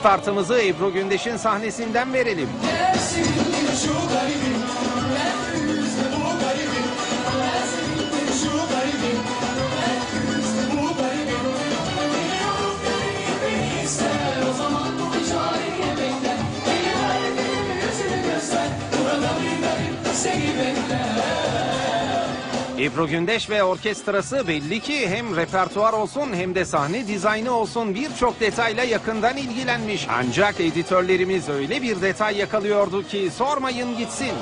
Startımızı Ebru Gündeş'in sahnesinden verelim. Seni bekler Ebru Gündeş ve orkestrası belli ki hem repertuar olsun hem de sahne dizaynı olsun birçok detayla yakından ilgilenmiş. Ancak editörlerimiz öyle bir detay yakalıyordu ki sormayın gitsin.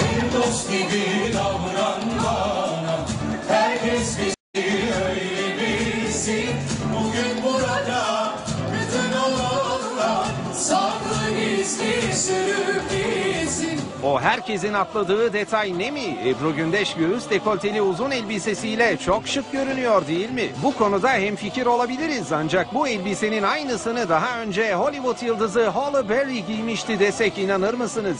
Bir dost gibi davran bana Herkes bizi öyle bilsin Bugün burada bütün olanlar Saklı gizli sürüp gitsin O herkesin atladığı detay ne mi? Ebru Gündeş göğüs dekolteli uzun elbisesiyle çok şık görünüyor değil mi? Bu konuda hemfikir olabiliriz ancak bu elbisenin aynısını daha önce Hollywood yıldızı Halle Berry giymişti desek inanır mısınız?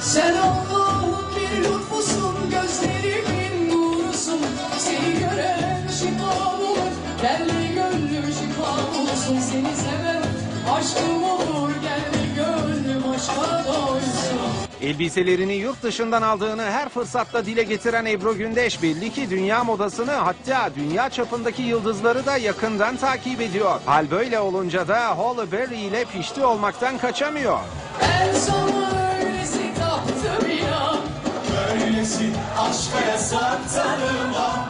Sen Allah'ın bir lütfusun Gözlerimin nurusun Seni gören şifa bulur Derli gönlüm şifa bulsun Seni seven aşkım olur doysun Elbiselerini yurt dışından aldığını her fırsatta dile getiren Ebru Gündeş belli ki dünya modasını hatta dünya çapındaki yıldızları da yakından takip ediyor. Hal böyle olunca da Halle Berry ile pişti olmaktan kaçamıyor. Ben sana öylesi taptım ya Böylesi aşka yasak tanımam